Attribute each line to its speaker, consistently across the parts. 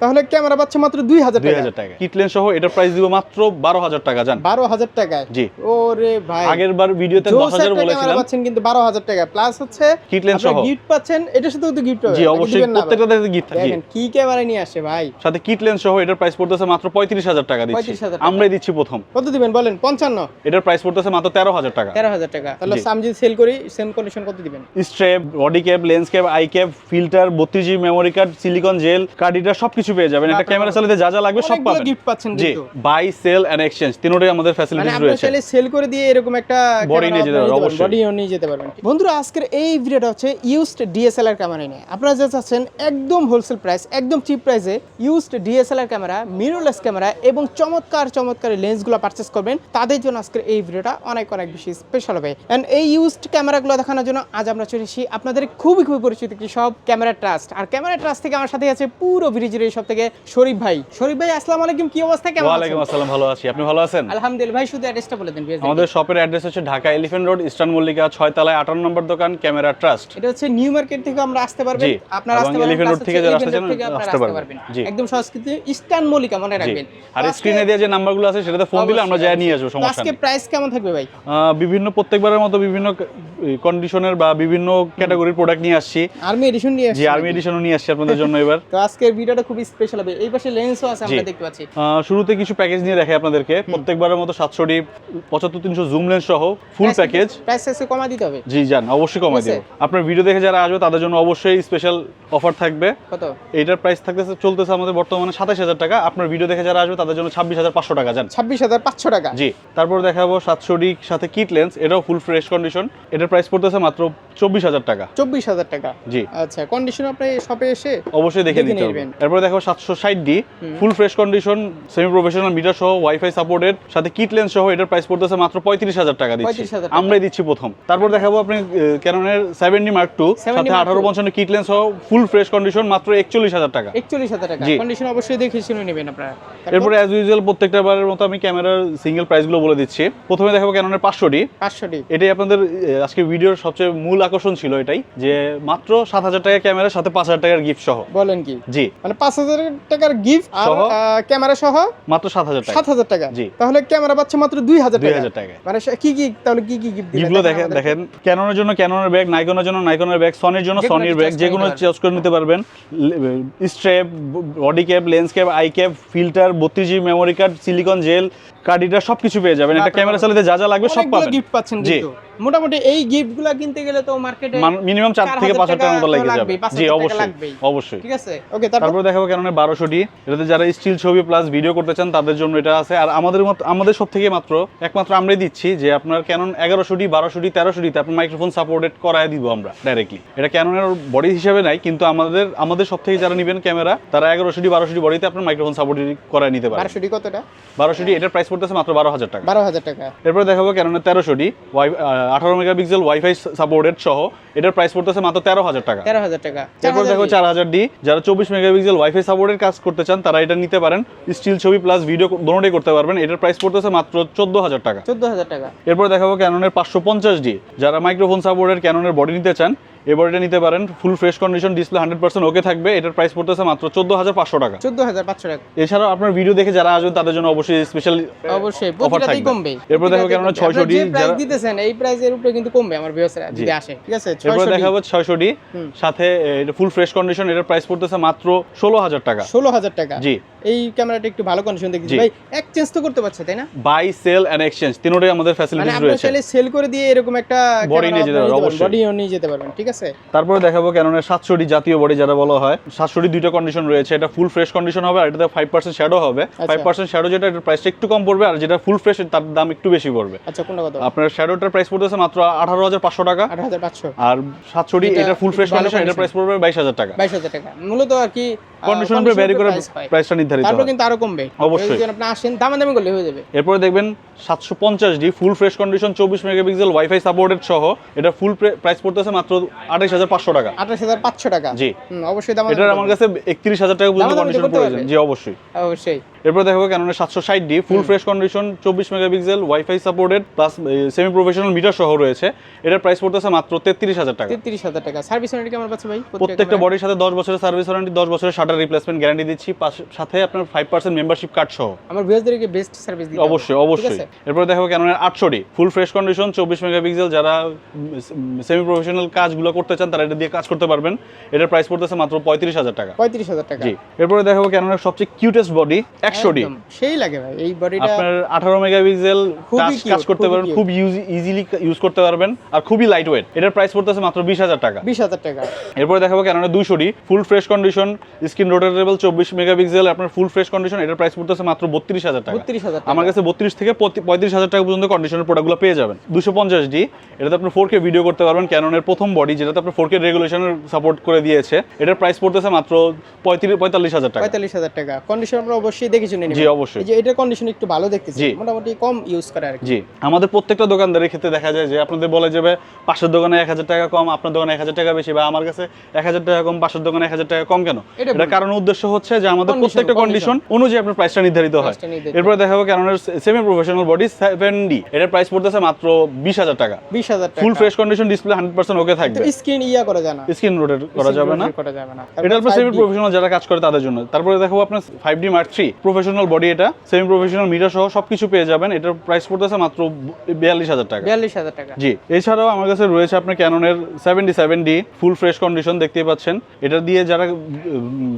Speaker 1: তাহলে ক্যামেরা পাচ্ছে মাত্র দুই হাজার
Speaker 2: দুই
Speaker 1: টাকা
Speaker 2: হাজার টাকা। কিট লেন্স সহ এটার প্রাইস দিব মাত্র বারো হাজার টাকা জান।
Speaker 1: বারো হাজার টাকায়?
Speaker 2: জি।
Speaker 1: ওরে ভাই।
Speaker 2: আগের বার ভিডিওতে দশ হাজার বলেছিলাম।
Speaker 1: পাচ্ছেন কিন্তু বারো হাজার টাকা। প্লাস হচ্ছে
Speaker 2: কিট লেন্স সহ।
Speaker 1: গিফট পাচ্ছেন এটার সাথেও তো গিফট
Speaker 2: জি অবশ্যই প্রত্যেকটা গিফট থাকে।
Speaker 1: দেখেন কি ক্যামেরা নিয়ে আসে ভাই।
Speaker 2: সাথে কিট লেন্স সহ এটার প্রাইস পড়তেছে মাত্র পঁয়ত্রিশ হাজার টাকা দিচ্ছি।
Speaker 1: 35,000
Speaker 2: আমরাই দিচ্ছি প্রথম।
Speaker 1: কত দিবেন বলেন? পঞ্চান্ন।
Speaker 2: এটার প্রাইস পড়তেছে মাত্র তেরো হাজার টাকা।
Speaker 1: তেরো হাজার টাকা। তাহলে। আমি যদি সেল করি সেম কন্ডিশন কত দিবেন?
Speaker 2: Strap body cap lens cap eye cap filter বত্রিশ GB memory card silicone gel card এটা সবকিছু পেয়ে যাবেন। একটা ক্যামেরা চালাতে যা যা লাগবে সব পাবেন।
Speaker 1: gift পাচ্ছেন
Speaker 2: জি। বাই সেল এন্ড এক্সচেঞ্জ তিনোটাই আমাদের
Speaker 1: মানে
Speaker 2: ফ্যাসিলিটিস
Speaker 1: আপনারা
Speaker 2: রয়েছে।
Speaker 1: চাইলে সেল করে দিয়ে এরকম একটা
Speaker 2: Body নিয়ে যেতে পারবেন, অবশ্যই।
Speaker 1: বডিও নিয়ে যেতে পারবেন। বন্ধুরা আজকের এই ভিডিওটা হচ্ছে ইউজড ডিএসএলআর ক্যামেরা নিয়ে। আপনারা যা চাচ্ছেন একদম হোলসেল প্রাইস একদম চিপ প্রাইসে used DSLR camera mirrorless camera এবং চমৎকার চমৎকার লেন্সগুলো পারচেস করবেন। তাদের জন্য আজকের এই ভিডিওটা অনেক অনেক বেশি স্পেশাল হবে। এন্ড এই ইউজড ক্যামেরাগুলো দেখানোর জন্য আজ আমরা চলে এসেছি আপনাদের খুবই খুবই পরিচিত একটি সব ক্যামেরা ট্রাস্ট আর ক্যামেরা ট্রাস্ট থেকে আমার সাথে আছে পুরো ব্রিজের এই সব থেকে শরীফ ভাই। শরীফ ভাই আসসালামু আলাইকুম কি অবস্থা? কেমন আছেন?
Speaker 2: ওয়ালাইকুম আসসালাম ভালো আছি। আপনি ভালো আছেন?
Speaker 1: আলহামদুলিল্লাহ ভাই শুধু অ্যাড্রেসটা বলে দেন।
Speaker 2: আমাদের শপের অ্যাড্রেস হচ্ছে Dhaka Elephant Road Eastern Mallika ছয় তলায় আটান্ন নম্বর দোকান ক্যামেরা ট্রাস্ট
Speaker 1: এটা হচ্ছে নিউ মার্কেট থেকে আমরা আসতে পারবেন। আপনারা আসতে পারবেন plus
Speaker 2: Road থেকে যারা আসতে চান, আসতে পারবেন।
Speaker 1: একদম সংস্কৃতি ইস্টার্ন মল্লিকা মনে রাখবেন।
Speaker 2: আর স্ক্রিনে দিয়ে যে নাম্বারগুলো আছে সেটাতে ফোন দিলে আমরা যাই নিয়ে আসব সমস্যা
Speaker 1: আজকে প্রাইস কেমন থাকবে ভাই?
Speaker 2: বিভিন্ন প্রত্যেকবারের মতো বিভিন্ন কন্ডিশনের বা বিভিন্ন ক্যাটাগরির প্রোডাক্ট নিয়ে আসছি।
Speaker 1: আর্মি এডিশন নিয়ে আসছি
Speaker 2: আর্মি এডিশনও নিয়ে আসছি আপনাদের জন্য এবার।
Speaker 1: তো আজকের ভিডিওটা খুবই স্পেশাল হবে। এই পাশে লেন্সও আছে আমরা দেখতে পাচ্ছি।
Speaker 2: শুরুতে কিছু প্যাকেজ নিয়ে দেখাই আপনাদেরকে। প্রত্যেকবারের মতো সাতশো ডি পঁচাত্তর তিনশো জুম লেন্স সহ ফুল প্যাকেজ
Speaker 1: প্রাইস এসে কমা দিতে হবে।
Speaker 2: জি যান অবশ্যই
Speaker 1: ঠিক
Speaker 2: দেবো। আপনার ভিডিও দেখে যারা আসবে তাদের জন্য অবশ্যই স্পেশাল অফার থাকবে।
Speaker 1: কত?
Speaker 2: এইটার প্রাইস থাকতেছে চলতেছে আমাদের বর্তমানে সাতাশ হাজার টাকা। আপনার ভিডিও দেখে যারা আসবে তাদের জন্য ছাব্বিশ হাজার পাঁচশো টাকা যান
Speaker 1: ছাব্বিশ হাজার পাঁচশো টাকা।
Speaker 2: জি তারপর দেখাবো সাতশো ডি সাথে কিট লেন্স এটাও ফুল ফ্রেশ কন্ডিশন এটার প্রাইস পড়তেছে মাত্র চব্বিশ হাজার টাকা।
Speaker 1: চব্বিশ হাজার টাকা।
Speaker 2: জি।
Speaker 1: আচ্ছা কন্ডিশন আপনি শপে এসে
Speaker 2: অবশ্যই দেখে নিতে হবে।
Speaker 1: নেবেন।
Speaker 2: এরপরে দেখো সাতশো ষাট D full fresh condition semi professional meter সহ ওয়াইফাই সাপোর্টেড সাথে কিট লেন্স সহ এটার প্রাইস পড়তেছে মাত্র পঁয়ত্রিশ হাজার টাকা দিচ্ছি। আমরাই দিচ্ছি প্রথম। তারপর দেখাবো আপনি ক্যাননের সেভেন্টি মার্ক টু সাথে আঠারো পঞ্চান্ন কিট লেন্স সহ ফুল ফ্রেশ কন্ডিশন মাত্র একচল্লিশ হাজার টাকা।
Speaker 1: একচল্লিশ হাজার টাকা। কন্ডিশন অবশ্যই দেখে শুনে নেবেন আপনারা।
Speaker 2: এরপরে অ্যাজ ইউজুয়াল প্রত্যেকটা বারের মতো আমি ক্যামেরার সিঙ্গেল প্রাইসগুলো বলে দিচ্ছি। প্রথমে দেখাবো ক্যাননের পাঁচশো ডি।
Speaker 1: পাঁচশো ডি।
Speaker 2: এটাই আপনাদের আজকে ভিডিওর সবচেয়ে মূল আকর্ষণ ছিল এটাই যে মাত্র সাত হাজার টাকা ক্যামেরার সাথে পাঁচ হাজার টাকার গিফট সহ।
Speaker 1: বলেন কি?
Speaker 2: জি।
Speaker 1: মানে পাঁচ হাজার টাকার গিফট আর ক্যামেরা সহ?
Speaker 2: মাত্র সাত হাজার টাকা।
Speaker 1: সাত হাজার টাকা।
Speaker 2: জি।
Speaker 1: তাহলে ক্যামেরা পাচ্ছে মাত্র দুই হাজার
Speaker 2: দুই হাজার টাকায়
Speaker 1: মানে কি কি তাহলে কি কি গিফট
Speaker 2: গিফটগুলো দেখেন দেখেন ক্যাননের জন্য ক্যাননের ব্যাগ নাইকনের জন্য নাইকনের ব্যাগ সনির জন্য সনির ব্যাগ যে কোনো চয়েস করে নিতে পারবেন। Strap body cap lens cap eye cap filter বত্রিশ GB memory card silicon gel card এটা সবকিছু পেয়ে যাবেন। একটা ক্যামেরা চালাতে যা যা লাগবে সব পাবেন।
Speaker 1: গিফট পাচ্ছেন
Speaker 2: জি।
Speaker 1: কিন্তু। মোটামুটি এই গিফটগুলো কিনতে গেলে তো মার্কেটে
Speaker 2: মিনিমাম চার থেকে পাঁচ হাজার টাকার মতো লেগে যাবে। জি অবশ্যই অবশ্যই।
Speaker 1: ঠিক আছে? ওকে তারপর
Speaker 2: দেখাবো কেন বারোশো ডি। এটাতে যারা স্টিল ছবি প্লাস ভিডিও করতে চান তাদের জন্য এটা আছে। আর আমাদের আমাদের সব থেকে মাত্র একমাত্র আমরাই দিচ্ছি যে আপনার ক্যানন এগারোশো ডি বারোশো ডি তেরোশো ডিতে আপনার মাইক্রোফোন সাপোর্টেড করায় দিব আমরা ডাইরেক্টলি এটা ক্যাননের বডি হিসাবে নাই কিন্তু আমাদের আমাদের সব থেকে যারা নেবেন ক্যামেরা তারা এগারোশো ডি বারোশো ডি বডিতে আপনার মাইক্রোফোন সাপোর্টেড করায় নিতে পারেন
Speaker 1: বারোশো ডি কতটা?
Speaker 2: বারোশো ডি এটার প্রাইস পড়তেছে মাত্র বারো হাজার টাকা।
Speaker 1: বারো হাজার টাকা।
Speaker 2: এরপরে দেখাবো তেরোশো ডি ওয়াই আঠারো মেগাপিক্সেল ওয়াইফাই সাপোর্টেড সহ। এটার প্রাইস পড়তেছে মাত্র তেরো হাজার টাকা।
Speaker 1: তেরো হাজার টাকা।
Speaker 2: এরপর দেখো চার হাজার ডি। যারা চব্বিশ মেগাপিক্সেল ওয়াইফাই সাপোর্টের কাজ করতে চান তারা এটা নিতে পারেন। স্টিল ছবি প্লাস ভিডিও দোনোটাই করতে পারবেন। এটার প্রাইস পড়তেছে মাত্র চোদ্দ হাজার টাকা।
Speaker 1: চোদ্দ হাজার টাকা।
Speaker 2: এরপর দেখাবো ক্যাননের পাঁচশো পঞ্চাশ ডি। যারা মাইক্রোফোন সাপোর্টের ক্যাননের বডি নিতে চান এই বডিটা নিতে পারেন full fresh condition display hundred percent okay থাকবে। এটার প্রাইস পড়তেছে মাত্র চোদ্দ হাজার পাঁচশো টাকা।
Speaker 1: চোদ্দ হাজার পাঁচশো টাকা।
Speaker 2: এছাড়াও আপনার ভিডিও দেখে যারা আসবেন তাদের জন্য অবশ্যই স্পেশাল
Speaker 1: অবশ্যই
Speaker 2: অফার থাকবে।
Speaker 1: কমবে।
Speaker 2: এরপর দেখো কেননা ছয়শো ডি
Speaker 1: প্রাইস দিতেছেন এই প্রাইসের উপরে কিন্তু কমবে আমার ভিউয়ার্সরা যদি আসে। ঠিক আছে
Speaker 2: এরপর দেখাবো ছয়শো ডি সাথে ফুল ফ্রেশ কন্ডিশন এটার প্রাইস পড়তেছে মাত্র ষোলো হাজার টাকা।
Speaker 1: ষোলো হাজার টাকা।
Speaker 2: জি।
Speaker 1: এই ক্যামেরাটা একটু ভালো কন্ডিশন দেখছি। ভাই এক্সচেঞ্জ তো করতে পারছে তাই না?
Speaker 2: বাই সেল এন্ড এক্সচেঞ্জ তিনোটাই আমাদের
Speaker 1: মানে
Speaker 2: ফ্যাসিলিটিস
Speaker 1: আপনারা
Speaker 2: রয়েছে।
Speaker 1: চাইলে সেল করে দিয়ে এরকম একটা
Speaker 2: বডি নিয়ে যেতে পারবেন, অবশ্যই।
Speaker 1: বডিও নিয়ে যেতে পারবেন ঠিক আছে?
Speaker 2: তারপরে দেখাবো ক্যাননের সাতশোটি জাতীয় বডি যারা বলা হয়। সাতশোটি দুইটা কন্ডিশন রয়েছে। এটা ফুল ফ্রেশ কন্ডিশন হবে আর এটাতে ফাইভ পার্সেন্ট শ্যাডো হবে। ফাইভ পার্সেন্ট শ্যাডো যেটা এটার প্রাইসটা একটু কম পড়বে আর যেটা ফুল ফ্রেশ তার দাম একটু বেশি পড়বে।
Speaker 1: আচ্ছা কোনটা কথা
Speaker 2: আপনার শ্যাডোটার প্রাইস পড়তেছে মাত্র আঠারো হাজার পাঁচশো টাকা।
Speaker 1: আঠারো হাজার পাঁচশো।
Speaker 2: আর সাতশোটি
Speaker 1: এটা
Speaker 2: ফুল ফ্রেশ কন্ডিশন এটার প্রাইস পড়বে বাইশ হাজার টাকা।
Speaker 1: বাইশ হাজার টাকা। মূলত আর কি
Speaker 2: কন্ডিশন উপরে ভ্যারি করে প্রাইসটা নির্ধারিত
Speaker 1: তারপর কিন্তু আরও কমবে।
Speaker 2: অবশ্যই।
Speaker 1: যদি আপনি আসেন দামাদামি করলে হয়ে যাবে।
Speaker 2: এরপর দেখবেন সাতশো পঞ্চাশ ডি ফুল ফ্রেশ কন্ডিশন চব্বিশ মেগাপিক্সেল ওয়াইফাই সাপোর্টেড সহ। এটা ফুল প্রাইস পড়তেছে মাত্র আঠাইশ হাজার পাঁচশো টাকা।
Speaker 1: আঠাশ হাজার পাঁচশো টাকা?
Speaker 2: জি।
Speaker 1: অবশ্যই দাম
Speaker 2: এটা আমার কাছে একত্রিশ হাজার টাকা পর্যন্ত কন্ডিশন
Speaker 1: পড়ে
Speaker 2: জি অবশ্যই।
Speaker 1: অবশ্যই।
Speaker 2: এরপর দেখাবো ক্যাননের সাতশো ষাট ডি ফুল ফ্রেশ কন্ডিশন চব্বিশ megapixel wifi supported plus semi professional meter সহ রয়েছে। এটার প্রাইস পড়তেছে মাত্র তেত্রিশ হাজার টাকা।
Speaker 1: তেত্রিশ হাজার টাকা। সার্ভিস ওয়ারেন্টি কেমন পাচ্ছে ভাই?
Speaker 2: প্রত্যেকটা বডির সাথে দশ বছরের সার্ভিস ওয়ারেন্টি দশ বছরের শাটার রিপ্লেসমেন্ট গ্যারান্টি দিচ্ছি সাথে আপনার ফাইভ পার্সেন্ট মেম্বারশিপ কার্ড সহ।
Speaker 1: আমার ভিউয়ারদেরকে বেস্ট সার্ভিস হবে।
Speaker 2: অবশ্যই অবশ্যই? এরপর দেখো ক্যাননের আটশো ডি ফুল ফ্রেশ কন্ডিশন চব্বিশ মেগাপিক্সেল যারা সেমি প্রফেশনাল কাজগুলো করতে চান তারা এটা দিয়ে কাজ করতে পারবেন। এটার প্রাইস পড়তেছে মাত্র পঁয়ত্রিশ হাজার টাকা।
Speaker 1: পঁয়ত্রিশ হাজার টাকা।
Speaker 2: জি। এরপরে দেখাবো ক্যাননের সবচেয়ে কিউটেস্ট বডি একশো ডি।
Speaker 1: একদম, সেই লাগে ভাই এই বডিটা
Speaker 2: আপনার আঠারো মেগাপিক্সেল কাজ করতে পারবেন খুব ইজিলি ইউজ করতে পারবেন আর খুবই লাইট ওয়েট এটার প্রাইস পড়তেছে মাত্র বিশ হাজার টাকা।
Speaker 1: বিশ হাজার টাকা।
Speaker 2: এরপরে দেখাবো D full fresh condition screen rotatable চব্বিশ মেগাপিক্সেল আপনার ফুল ফ্রেশ কন্ডিশন এটার প্রাইস পড়তেছে মাত্র বত্রিশ হাজার টাকা।
Speaker 1: বত্রিশ হাজার টাকা।
Speaker 2: আমার কাছে বত্রিশ থেকে পঁয়ত্রিশ- পঁয়ত্রিশ হাজার টাকা পর্যন্ত কন্ডিশনের প্রোডাক্টগুলো পেয়ে যাবেন। দুশো পঞ্চাশ ডি এটাতে আপনি ফোর কে ভিডিও করতে পারবেন ক্যাননের প্রথম বডি যেটাতে আপনি ফোর কে রেগুলেশনের সাপোর্ট করে দিয়েছে। এটার প্রাইস পড়তেছে মাত্র পঁয়ত্রিশ পঁয়তাল্লিশ হাজার টাকা।
Speaker 1: পঁয়তাল্লিশ হাজার টাকা। কন্ডিশন আমরা অবশ্যই দেখে শুনে নিই
Speaker 2: জি, অবশ্যই।
Speaker 1: যে কন্ডিশন একটু ভালো দেখতেছি মোটামুটি কম ইউজ করে আর
Speaker 2: জি আমাদের প্রত্যেকটা দোকানদারের ক্ষেত্রে দেখা যায় যে আপনাদের বলে যাবে পাশের দোকানে এক হাজার টাকা কম আপনার দোকানে এক হাজার টাকা বেশি। বা আমার কাছে এক হাজার টাকা কম পাশের দোকানে এক হাজার টাকা কম কেন?
Speaker 1: এটা
Speaker 2: কারণ উদ্দেশ্য হচ্ছে যে আমাদের প্রত্যেকটা কন্ডিশন অনুযায়ী আপনার প্রাইসটা নির্ধারিত হয়। এরপরে দেখাবো semi professional body seven D এটার প্রাইস পড়তেছে মাত্র বিশ হাজার টাকা।
Speaker 1: বিশ হাজার টাকা।
Speaker 2: Full fresh condition display hundred percent okay থাকবে
Speaker 1: স্ক্রিন ইয়া করা যায় না।
Speaker 2: স্ক্রিন রোটেট করা যাবে না।
Speaker 1: করা যাবে না।
Speaker 2: এটা আপনার সেমি প্রফেশনাল যারা কাজ করে তাদের জন্য। তারপরে দেখো আপনার five D mark three professional body এটা সেমি প্রফেশনাল মিটার সহ সবকিছু পেয়ে যাবেন। এটার প্রাইস পড়তেছে মাত্র বিয়াল্লিশ হাজার টাকা।
Speaker 1: বিয়াল্লিশ হাজার টাকা।
Speaker 2: জি এছাড়াও আমার কাছে রয়েছে আপনার ক্যাননের seventy seven D full fresh condition দেখতেই পাচ্ছেন। এটা দিয়ে যারা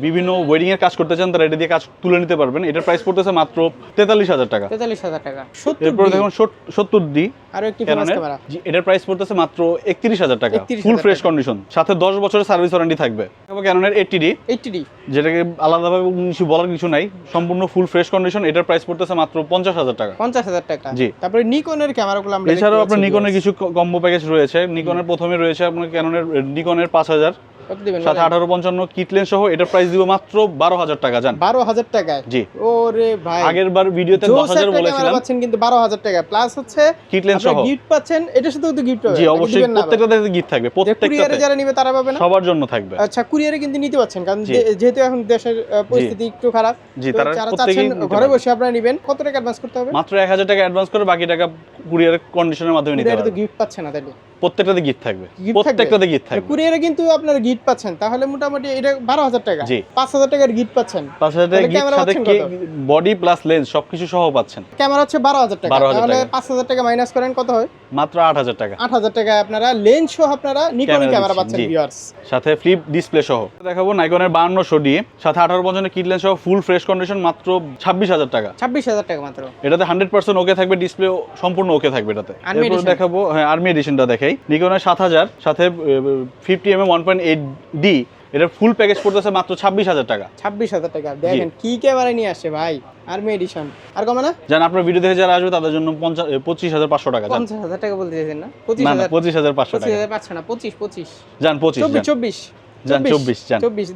Speaker 2: বিভিন্ন ওয়েডিং এর কাজ করতে চান তারা এটা দিয়ে কাজ তুলে নিতে পারবেন। এটার প্রাইস পড়তেছে মাত্র তেতাল্লিশ হাজার টাকা।
Speaker 1: তেতাল্লিশ হাজার টাকা।
Speaker 2: এরপর দেখুন সত্তর ডি
Speaker 1: আরও একটি ক্যামেরা
Speaker 2: এটার প্রাইস পড়তেছে মাত্র একত্রিশ হাজার টাকা। ফুল ফ্রেশ কন্ডিশন সাথে দশ বছরের সার্ভিস ওয়ারেন্টি থাকবে। ক্যাননের এইটটি ডি
Speaker 1: এইটটি ডি
Speaker 2: যেটাকে আলাদাভাবে কিছু বলার কিছু নাই। সম্পূর্ণ ফুল ফ্রেশ কন্ডিশন এটার প্রাইস পড়তেছে মাত্র পঞ্চাশ হাজার টাকা।
Speaker 1: পঞ্চাশ হাজার টাকা।
Speaker 2: জি।
Speaker 1: তারপরে নিকনের ক্যামেরাগুলো আমরা
Speaker 2: এছাড়াও আপনার নিকনের কিছু কম্বো প্যাকেজ রয়েছে। নিকনের প্রথমে রয়েছে আপনার ক্যাননের নিকনের পাঁচ হাজার।
Speaker 1: কত দিবেন
Speaker 2: সাথে আঠারো পঞ্চান্ন কিটলেন সহ এটার প্রাইস দিব মাত্র বারো হাজার টাকা জান।
Speaker 1: বারো হাজার টাকায়?
Speaker 2: জি।
Speaker 1: ওরে ভাই।
Speaker 2: আগের বার ভিডিওতে দশ হাজার বলেছিলাম।
Speaker 1: পাচ্ছেন কিন্তু বারো হাজার টাকা। প্লাস হচ্ছে
Speaker 2: কিটলেন সহ।
Speaker 1: গিফট পাচ্ছেন এটার সাথেও তো গিফট
Speaker 2: জি অবশ্যই। প্রত্যেকটাতে গিফট থাকবে
Speaker 1: কুরিয়ারে
Speaker 2: প্রত্যেকটাতে।
Speaker 1: যারা নিবে তারা পাবে না?
Speaker 2: সবার জন্য থাকবে।
Speaker 1: আচ্ছা কুরিয়ারে কিন্তু নিতে পাচ্ছেন কারণ যেহেতু এখন দেশের পরিস্থিতি একটু খারাপ
Speaker 2: জি, তারা
Speaker 1: চাচ্ছেন ঘরে বসে আপনারা নেবেন। কত টাকা অ্যাডভান্স করতে হবে?
Speaker 2: মাত্র এক হাজার টাকা অ্যাডভান্স করে বাকি টাকা কুরিয়ার কন্ডিশনের মাধ্যমে নিতে
Speaker 1: তো গিফট পাচ্ছেন না তাহলে
Speaker 2: প্রত্যেকটাতে গিফট থাকবে? প্রত্যেকটাতে গিফট থাকবে।
Speaker 1: কুরিয়ারে কিন্তু আপনার গিফট পাচ্ছেন তাহলে মোটামুটি এটা বারো হাজার টাকা।
Speaker 2: জি।
Speaker 1: পাঁচ হাজার টাকার গিফট পাচ্ছেন।
Speaker 2: পাঁচ হাজার টাকা
Speaker 1: তাহলে
Speaker 2: গিফট
Speaker 1: ক্যামেরা
Speaker 2: সাথে বডি প্লাস লেন্স সবকিছু সহ পাচ্ছেন।
Speaker 1: ক্যামেরা হচ্ছে বারো হাজার টাকা।
Speaker 2: 12,000
Speaker 1: তাহলে
Speaker 2: টাকা।
Speaker 1: পাঁচ হাজার টাকা মাইনাস করেন কত হয়?
Speaker 2: মাত্র আট হাজার টাকা।
Speaker 1: আট হাজার টাকা আপনারা লেন্স সহ আপনারা নিকন
Speaker 2: ক্যামেরা
Speaker 1: পাচ্ছেন ভিউয়ার্স
Speaker 2: সাথে ফ্লিপ ডিসপ্লে সহ। দেখাবো নাইকনের বাহান্নশো ডি সাথে আঠারো পঞ্চান্ন কিটলেন সহ ফুল ফ্রেশ কন্ডিশন মাত্র ছাব্বিশ হাজার টাকা।
Speaker 1: ছাব্বিশ হাজার টাকা মাত্র।
Speaker 2: এটাতে হান্ড্রেড পার্সেন্ট ওকে থাকবে ডিসপ্লে সম্পূর্ণ ওকে থাকবে এটাতে। এরপর দেখাবো হ্যাঁ আর্মি এডিশনটা দেখাই। নিকনের সাত হাজার সাথে fifty M M one point eight D এটার ফুল প্যাকেজ পড়তেছে মাত্র ছাব্বিশ হাজার টাকা।
Speaker 1: ছাব্বিশ হাজার টাকা। দেখেন কি ক্যামেরা নিয়ে আসে ভাই আর এডিশন আর কমে না?
Speaker 2: জান আপনার ভিডিও দেখে যারা আসবে তাদের জন্য পঞ্চাশ পঁচিশ হাজার পাঁচশো টাকা
Speaker 1: পঞ্চাশ হাজার টাকা বলতে চাইছেন না? পঁচিশ হাজার
Speaker 2: পঁচিশ হাজার পাঁচশো
Speaker 1: পঁচিশ
Speaker 2: টাকা
Speaker 1: হাজার পাঁচশো না পঁচিশ পঁচিশ।
Speaker 2: যান পঁচিশ
Speaker 1: চব্বিশ চব্বিশ।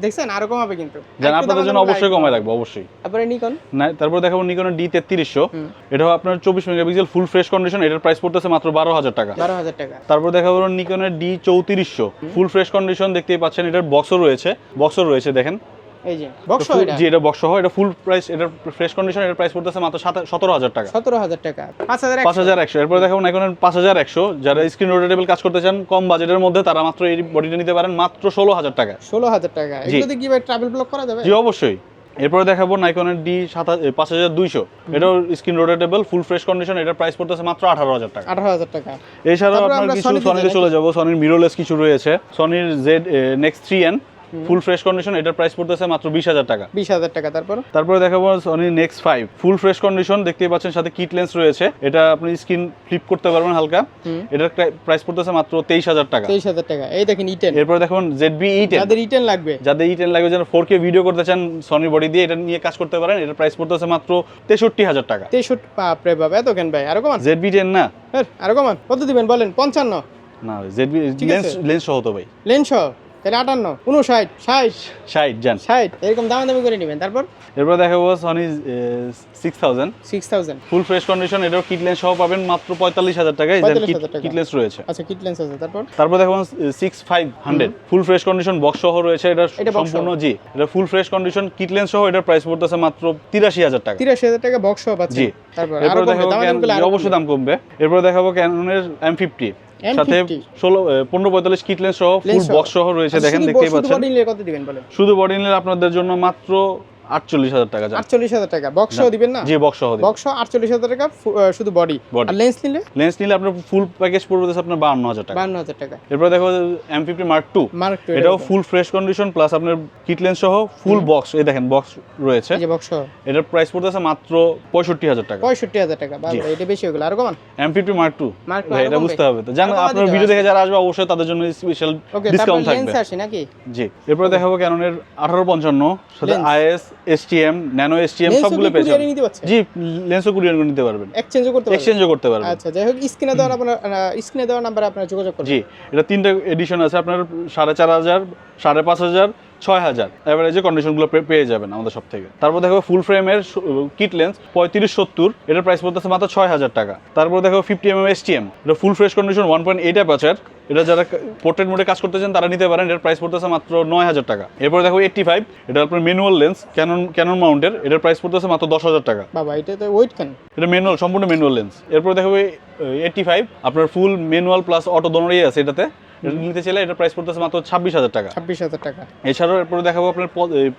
Speaker 1: দেখছেন? আরও কমাবে কিন্তু।
Speaker 2: আপনাদের জন্য অবশ্যই কমায়। রাখব অবশ্যই।
Speaker 1: তারপরে নিকন
Speaker 2: না তারপর দেখাবো নিকনের ডি তেত্রিশশো। এটাও আপনার চব্বিশ মেগাপিক্সেল ফুল ফ্রেশ কন্ডিশন এটার প্রাইস পড়তেছে মাত্র বারো হাজার টাকা।
Speaker 1: বারো হাজার টাকা।
Speaker 2: তারপর দেখাবো নিকনের ডি চৌত্রিশশো। ফুল ফ্রেশ কন্ডিশন দেখতেই পাচ্ছেন এটার বক্সও রয়েছে। বক্সও রয়েছে দেখেন।
Speaker 1: এই যে বক্স এটা?
Speaker 2: জি এটা বক্স এটা ফুল প্রাইস এটার ফ্রেশ কন্ডিশন এটার প্রাইস পড়তেছে মাত্র সতেরো হাজার টাকা।
Speaker 1: সতেরো হাজার টাকা। পাঁচ হাজার
Speaker 2: পাঁচ হাজার একশো। এরপর দেখাবো নিকনের পাঁচ হাজার একশো। যারা স্ক্রিন রোটেটেবল কাজ করতে চান কম বাজেটের মধ্যে তারা মাত্র এই বডিটা নিতে পারেন মাত্র ষোলো হাজার টাকা।
Speaker 1: ষোলো হাজার টাকা। এগুলোতে কি ভাই ট্রাভেল ব্লক করা যাবে?
Speaker 2: জি অবশ্যই। এরপরে দেখাবো নাইকনের ডি পাঁচ হাজার দুইশো। এটাও screen rotatable full fresh condition এটার প্রাইস পড়তেছে মাত্র আঠারো হাজার টাকা।
Speaker 1: আঠারো হাজার টাকা।
Speaker 2: এছাড়াও আপনার কিছু
Speaker 1: সনিতে
Speaker 2: চলে যাব সনির মিরোলেস কিছু রয়েছে। সনির Z next three N full fresh condition এটার প্রাইস পড়তেছে মাত্র বিশ হাজার টাকা।
Speaker 1: বিশ হাজার টাকা তারপর?
Speaker 2: তারপরে দেখাবো Sony next five full fresh condition দেখতেই পাচ্ছেন সাথে কিট লেন্স রয়েছে। এটা আপনি স্ক্রিন ফ্লিপ করতে পারবেন হালকা। এটার প্রাইস পড়তেছে মাত্র তেইশ হাজার টাকা।
Speaker 1: তেইশ হাজার টাকা। এই দেখেন ইটেন
Speaker 2: এরপর দেখুন জেড বি ই
Speaker 1: যাদের ইটেন লাগবে।
Speaker 2: যাদের ই টেন লাগবে যারা ফোর কে ভিডিও করতে চান সনি বডি দিয়ে এটা নিয়ে কাজ করতে পারেন। এটার প্রাইস পড়তেছে মাত্র তেষট্টি হাজার টাকা।
Speaker 1: তেষট্টি বাপরে বাবা এত কেন ভাই? আরও কমান।
Speaker 2: জেড বি টেন না?
Speaker 1: আরও কমান। কত দিবেন বলেন? পঞ্চান্ন?
Speaker 2: না জেড বি লেন্স। লেন্স সহ তো ভাই।
Speaker 1: লেন্স সহ? তাহলে আটান্ন উনষাট ষাট।
Speaker 2: ষাট যান
Speaker 1: ষাট এরকম দামি দামি করে নেবেন। তারপর?
Speaker 2: এরপর দেখাবো Sony six thousand
Speaker 1: six thousand
Speaker 2: full fresh condition এটাও কিট লেন্স সহ পাবেন মাত্র পঁয়তাল্লিশ হাজার টাকায়
Speaker 1: 45,000 টাকা।
Speaker 2: রয়েছে।
Speaker 1: আচ্ছা কিট লেন্স আছে। তারপর?
Speaker 2: তারপর দেখো six five hundred full fresh condition box সহ রয়েছে। এটা সম্পূর্ণ জি এটা full fresh condition kit lens সহ এটার প্রাইস পড়তেছে মাত্র তিরাশি হাজার টাকা।
Speaker 1: তিরাশি হাজার টাকা বক্স সহ পাচ্ছেন।
Speaker 2: জি। এরপরে দেখাবো অবশ্যই দাম কমবে। এরপরে দেখাবো ক্যাননের এম ফিফটি সাথে
Speaker 1: M50
Speaker 2: ষোলো পনেরো পঁয়তাল্লিশ কিট লেন্স সহ ফুল বক্স সহ। রয়েছে
Speaker 1: আচ্ছা,
Speaker 2: দেখেন দেখতেই পাচ্ছেন। শুধু বডি নিলে আপনাদের জন্য মাত্র আটচল্লিশ হাজার টাকা
Speaker 1: আটচল্লিশ হাজার টাকা। বক্স দিবেন না?
Speaker 2: জি বক্স
Speaker 1: বক্স আটচল্লিশ হাজার টাকা শুধু বডি আর লেন্স নিলে?
Speaker 2: লেন্স নিলে আপনার ফুল প্যাকেজ পড়বে আপনার হাজার টাকা।
Speaker 1: হাজার টাকা।
Speaker 2: এরপরে দেখো M fifty mark two
Speaker 1: mark two
Speaker 2: এটাও ফুল ফ্রেশ কন্ডিশন প্লাস আপনার কিট লেন্স সহ ফুল বক্স এই দেখেন বক্স রয়েছে।
Speaker 1: যে বক্স
Speaker 2: এটার প্রাইস পড়তেছে মাত্র পঁয়ষট্টি হাজার টাকা।
Speaker 1: পঁয়ষট্টি হাজার টাকা। এটা বেশি হয়ে গেল। আরও কমান।
Speaker 2: এম ফিফটি মার্ক টু ভাই এটা বুঝতে হবে তো। জানো আপনার ভিডিও। দেখে যারা আসবে অবশ্যই তাদের জন্য স্পেশাল ডিসকাউন্ট থাকবে। জি এরপরে দেখাবো ক্যাননের আঠারো পঞ্চান্ন সাথে। আইএস এসটিএম ন্যানো এসটিএম সবগুলো পেয়ে যাবেন? জি লেন্সও কুরিয়ার করে নিতে পারবেন।
Speaker 1: এক্সচেঞ্জও করতে পারবেন?
Speaker 2: এক্সচেঞ্জও করতে পারবেন।
Speaker 1: আচ্ছা যাই হোক স্ক্রিনে দেওয়ার আপনার স্ক্রিনে দেওয়ার নাম্বারে আপনারা যোগাযোগ করুন
Speaker 2: জি এটা তিনটা এডিশন আছে। আপনার সাড়ে চার হাজার সাড়ে পাঁচ হাজার ছয় হাজার। অ্যাভারেজে কন্ডিশনগুলো পেয়ে যাবেন আমাদের সব থেকে তারপর দেখো ফুল ফ্রেমের কিট লেন্স পঁয়ত্রিশ সত্তর এটার প্রাইস পড়তেছে মাত্র ছয় হাজার টাকা। তারপর দেখো fifty M M S T M এটা full fresh condition one point eight aperture এটা যারা পোর্ট্রেট মোডে কাজ করতে চান তারা নিতে পারেন এটার প্রাইস পড়তে পড়তেছে মাত্র নয় হাজার টাকা। এরপর দেখো এইটটি ফাইভ এটা আপনার ম্যানুয়াল লেন্স ক্যানন ক্যানন মাউন্টের এটার প্রাইস পড়তেছে মাত্র দশ হাজার টাকা।
Speaker 1: বাবা এটা তো ওয়েট কেন?
Speaker 2: এটা ম্যানুয়াল সম্পূর্ণ ম্যানুয়াল লেন্স এরপর দেখো এইটটি ফাইভ আপনার ফুল ম্যানুয়াল প্লাস অটো দোনোরই আছে এটাতে। এটা নিতে চাইলে এটা প্রাইস পড়তেছে মাত্র ছাব্বিশ হাজার টাকা।
Speaker 1: ছাব্বিশ হাজার টাকা।
Speaker 2: এছাড়াও এরপরে দেখাবো আপনার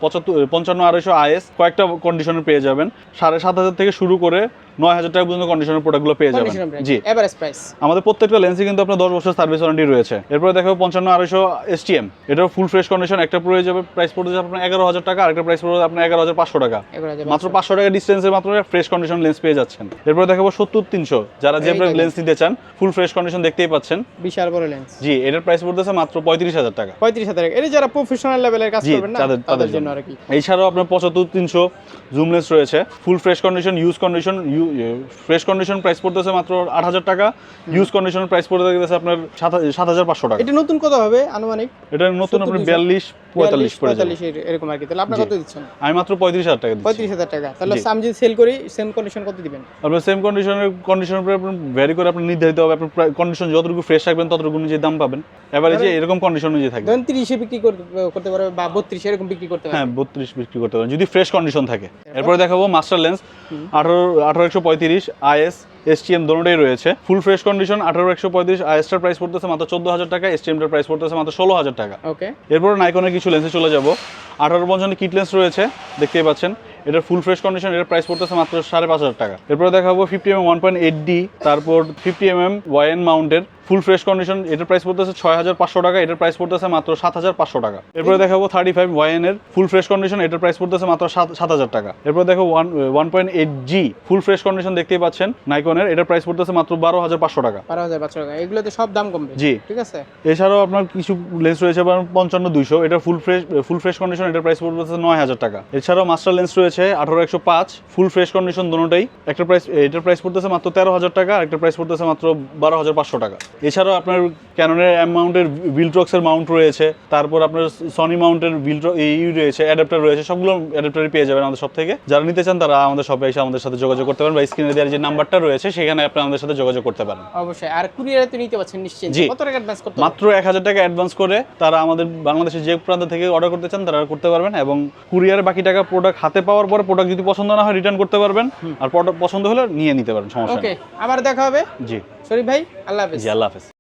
Speaker 2: পঁচাত্তর পঞ্চান্ন আড়াইশো আইএস। কয়েকটা কন্ডিশনে পেয়ে যাবেন। সাড়ে সাত হাজার থেকে শুরু করে নয় হাজার টাকা পর্যন্ত কন্ডিশনের প্রোডাক্টগুলো পেয়ে যাবেন। জি।
Speaker 1: এভারেজ প্রাইস
Speaker 2: আমাদের প্রত্যেকটা লেন্সে কিন্তু আপনার দশ বছর সার্ভিস ওয়ারেন্টি রয়েছে। এরপরে দেখাবো পঞ্চান্ন আড়াইশো এসটিএম এটাও ফুল ফ্রেশ কন্ডিশন একটা পড়ে যাবে প্রাইস পড়ে যাবে আপনার এগারো হাজার টাকা আরেকটা প্রাইস পড়বে আপনার এগারো হাজার পাঁচশো টাকা। মাত্র পাঁচশো। টাকা ডিস্টেন্সের মাত্র ফ্রেশ কন্ডিশন লেন্স পেয়ে যাচ্ছেন। এরপরে দেখাবো সত্তর তিনশো। যারা যে লেন্স নিতে চান ফুল ফ্রেশ কন্ডিশন দেখতেই পাচ্ছেন।
Speaker 1: বিশাল বড় লেন্স
Speaker 2: জি এটার প্রাইস পড়তেছে মাত্র পঁয়ত্রিশ হাজার টাকা।
Speaker 1: পঁয়ত্রিশ হাজার টাকা। এটা যারা প্রফেশনাল লেভেলের কাজ করবেন না
Speaker 2: তাদের-
Speaker 1: জন্য। আর কি।
Speaker 2: এছাড়াও আপনার পঁচাত্তর তিনশো জুম লেন্স রয়েছে। Full fresh condition use condition fresh condition price পড়তেছে মাত্র আট হাজার টাকা ইউজ কন্ডিশন প্রাইস পড়তে গেছে আপনার সাত হাজার পাঁচশো টাকা।
Speaker 1: এটা নতুন কত হবে আনুমানিক?
Speaker 2: এটা নতুন আপনার
Speaker 1: 72
Speaker 2: বিয়াল্লিশ পঁয়তাল্লিশ
Speaker 1: পঁয়তাল্লিশ এরকম আর কি। তাহলে আপনার কত দিচ্ছেন?
Speaker 2: আমি মাত্র পঁয়ত্রিশ হাজার টাকা দিচ্ছি।
Speaker 1: পঁয়ত্রিশ হাজার টাকা। তাহলে। আমি যদি সেল করি সেম কন্ডিশন কত দিবেন?
Speaker 2: আপনার সেম কন্ডিশনের কন্ডিশনের উপরে আপনার ভ্যারি করে আপনার নির্ধারিত হবে। আপনার কন্ডিশন যতটুকু ফ্রেশ থাকবেন ততটুকু অনুযায়ী দাম পাবেন। এবারে যে এরকম কন্ডিশন অনুযায়ী থাকবে।
Speaker 1: ধরেন তিরিশে বিক্রি করতে পারবে বা বত্রিশ এরকম বিক্রি করতে পারবে।
Speaker 2: হ্যাঁ বত্রিশ বিক্রি করতে পারেন যদি ফ্রেশ কন্ডিশন থাকে। এরপরে? দেখাবো মাস্টার লেন্স আঠারো আঠারো একশো পঁয়ত্রিশ আইএস এসটিএম দোনোটাই রয়েছে। ফুল ফ্রেশ কন্ডিশন আঠারো একশো পঁয়ত্রিশ আইএসটার প্রাইস পড়তেছে মাত্র চোদ্দ হাজার টাকা এসটিএমটার প্রাইস পড়তেছে মাত্র ষোলো হাজার টাকা।
Speaker 1: ওকে
Speaker 2: এরপরে নাইকনের কিছু লেন্সে চলে যাব। আঠারো পঞ্চান্ন কিট লেন্স রয়েছে দেখতেই পাচ্ছেন। এটার ফুল ফ্রেশ কন্ডিশন এটার প্রাইস পড়তেছে মাত্র সাড়ে পাঁচ হাজার টাকা। এরপরে দেখাবো fifty M one point eight D তারপর ফিফটি এম এম ওয়াইএন মাউন্টের ফুল ফ্রেশ কন্ডিশন এটার প্রাইস পড়তেছে ছয় হাজার পাঁচশো টাকা এটার প্রাইস পড়তেছে মাত্র সাত হাজার পাঁচশো টাকা। এরপরে দেখাবো থার্টি ফাইভ ওয়াইএন এর ফুল ফ্রেশ কন্ডিশন এটার প্রাইস পড়তেছে মাত্র সাত হাজার টাকা। এরপর দেখো one one point eight G full fresh condition দেখতেই পাচ্ছেন নাইকনের এটার প্রাইস পড়তেছে মাত্র বারো হাজার পাঁচশো টাকা।
Speaker 1: বারো হাজার পাঁচশো টাকা এগুলোতে সব দাম কমবে
Speaker 2: জি।
Speaker 1: ঠিক আছে?
Speaker 2: এছাড়াও আপনার কিছু লেন্স রয়েছে পঞ্চান্ন দুইশো এটা full fresh full fresh condition এটার প্রাইস পড়তেছে নয় হাজার টাকা। এছাড়াও মাস্টার লেন্স রয়েছে আঠারো একশো পাঁচ ফুল ফ্রেশ কন্ডিশন দুটোটাই একটা প্রাইস এটার প্রাইস পড়তেছে মাত্র তেরো হাজার টাকা আর একটা প্রাইস পড়তেছে মাত্র বারো হাজার পাঁচশো টাকা। এছাড়াও আপনার ক্যাননের অ্যামাউন্টের ভিলট্রক্সের মাউন্ট রয়েছে তারপর আপনার সনি মাউন্টের ভিলট্র এই রয়েছে অ্যাডাপ্টার রয়েছে সবগুলো অ্যাডাপ্টারই পেয়ে যাবেন আমাদের সব থেকে। যারা নিতে চান তারা আমাদের শপে এসে আমাদের সাথে যোগাযোগ করতে পারেন বা স্ক্রিনে দেওয়ার যে নাম্বারটা রয়েছে সেখানে আপনি আমাদের সাথে যোগাযোগ করতে পারেন।
Speaker 1: অবশ্যই। আর কুরিয়ারে তো নিতে পারছেন নিশ্চয়ই
Speaker 2: জি।
Speaker 1: কত টাকা অ্যাডভান্স করতে
Speaker 2: মাত্র এক হাজার টাকা অ্যাডভান্স করে তারা আমাদের বাংলাদেশের যে প্রান্ত থেকে অর্ডার করতে চান তারা করতে পারবেন এবং কুরিয়ারে বাকি টাকা প্রোডাক্ট হাতে পাওয়ার পরে প্রোডাক্ট যদি পছন্দ না হয় রিটার্ন করতে পারবেন। আর প্রোডাক্ট পছন্দ হলে নিয়ে নিতে পারেন সমস্যা
Speaker 1: ওকে আবার দেখা হবে।
Speaker 2: জি।
Speaker 1: শরীফ ভাই আল্লাহ হাফেজ
Speaker 2: জি আল্লাহ হাফেজ।